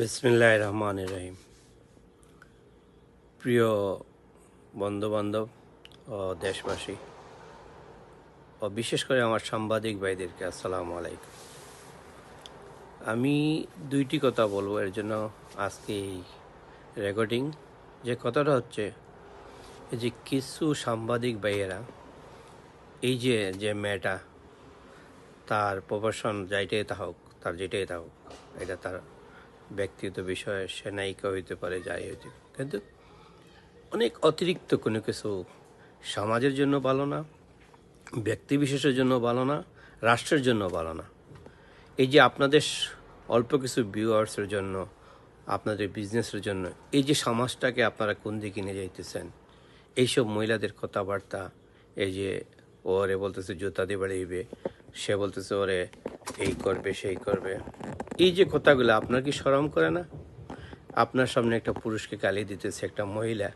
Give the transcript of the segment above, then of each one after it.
বিসমিল্লাহ রহমান রহিম। প্রিয় বন্ধুবান্ধব ও দেশবাসী ও বিশেষ করে আমার সাংবাদিক ভাইদেরকে আসসালামু আলাইকুম। আমি দুইটি কথা বলব, এর জন্য আজকে এই রেকর্ডিং। যে কথাটা হচ্ছে, এই যে কিছু সাংবাদিক ভাইয়েরা, এই যে যে মেয়েটা, তার প্রফেশন যাইটাই তা হোক তার যেটাই তা হোক এটা তার ব্যক্তিগত বিষয়ে সে নায়িকা হইতে পারে, যাই হইতে কিন্তু অনেক অতিরিক্ত কোনো কিছু সমাজের জন্য ভালো না, ব্যক্তি বিশেষের জন্য ভালো না, রাষ্ট্রের জন্য ভালো না। এই যে আপনাদের অল্প কিছু ভিউয়ার্সের জন্য, আপনাদের বিজনেসের জন্য, এই যে সমাজটাকে আপনারা কোন দিকে নিয়ে যাইতেছেন, এইসব মহিলাদের কথাবার্তা, এই যে ওরে বলতেছে, জুতা দিয়ে বাড়িবে সে বলতেছে, ওরে এই করবে, সেই করবে। এই যে কথাগুলো, আপনার কি সরম করে না? আপনার সামনে একটা পুরুষকে গালি দিতেছে একটা মহিলা,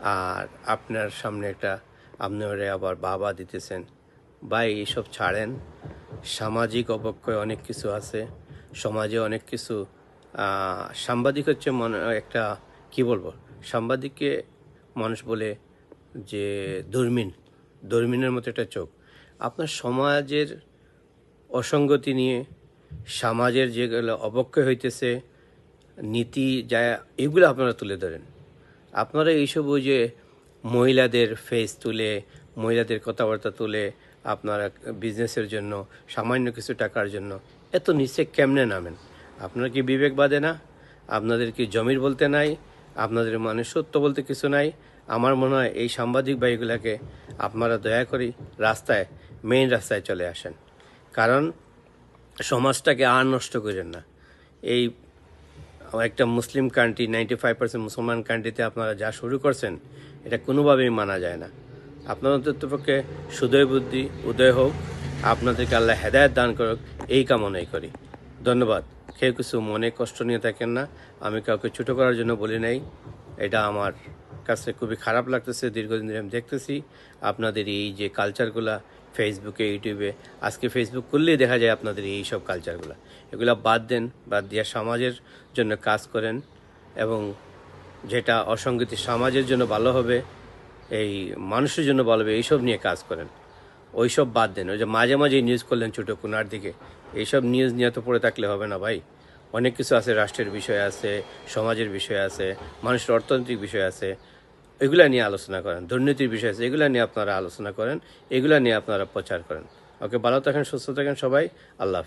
আর আপনার সামনে একটা আপনি ওরে আবার বাবা দিতেছেন। ভাই এইসব ছাড়েন। সামাজিক অবক্ষয় অনেক কিছু আছে। সমাজে অনেক কিছু সাংবাদিক হচ্ছে মনে, একটা, কি বলব? সাংবাদিককে মানুষ বলে যে দূরমিন, দূরমিনের মতো একটা চোখ। আপনার সমাজের অসঙ্গতি নিয়ে সমাজের যেগুলো অবক্ষয় হইতেছে, নীতি, যা, এগুলো আপনারা তুলে ধরেন। আপনারা এইসব ওই যে মহিলাদের ফেস তুলে, মহিলাদের কথাবার্তা তুলে, আপনারা বিজনেসের জন্য, সামান্য কিছু টাকার জন্য, এত নিচে কেমনে নামেন? আপনার কি বিবেক বাদে না? আপনাদের কি জমির বলতে নাই? আপনাদের মানে সত্য বলতে কিছু নাই? আমার মনে হয় এই সাংবাদিক ভাইগুলাকে আপনারা দয়া করি রাস্তায় মেইন রাস্তায় চলে আসেন। কারণ সমাজটাকে আর নষ্ট করেন না। এই একটা মুসলিম কান্ট্রি নাইনটি ফাইভ পার্সেন্ট মুসলমান কান্ট্রিতে আপনারা যা শুরু করছেন, এটা কোনোভাবেই মানা যায় না। আপনাদের পক্ষে সুদয় বুদ্ধি, উদয় হোক, আপনাদেরকে আল্লাহ হেদায়ত দান করুক, এই কামনাই করি। ধন্যবাদ। কেউ কিছু মনে কষ্ট নিয়ে থাকেন না, আমি কাউকে ছোটো করার জন্য বলি নাই। এটা আমার কাছে খুবই খারাপ লাগতেছে, দীর্ঘদিন ধরে আমি দেখতেছি। আপনাদের এই যে কালচারগুলা ফেসবুকে ইউটিউবে আজকে ফেসবুক করলেই দেখা যায় আপনাদের এই সব কালচারগুলো এগুলো বাদ দেন বাদ দিয়ে সমাজের জন্য কাজ করেন এবং যেটা অসঙ্গতি সমাজের জন্য ভালো হবে, এই মানুষের জন্য ভালো হবে, এইসব নিয়ে কাজ করেন। ওইসব বাদ দেন। ওই যে মাঝে মাঝে নিউজ করলেন ছোটো কোনার দিকে। এইসব নিউজ নিয়ে তো পড়ে থাকলে হবে না ভাই। অনেক কিছু আছে, রাষ্ট্রের বিষয় আছে, সমাজের বিষয় আছে, মানুষের অর্থনৈতিক বিষয় আছে। এগুলা নিয়ে আলোচনা করেন, দুর্নীতির বিষয় আছে, এগুলা নিয়ে আপনারা আলোচনা করেন, এগুলা নিয়ে আপনারা প্রচার করেন ওকে, ভালো থাকেন, সুস্থ থাকেন সবাই, আল্লাহ।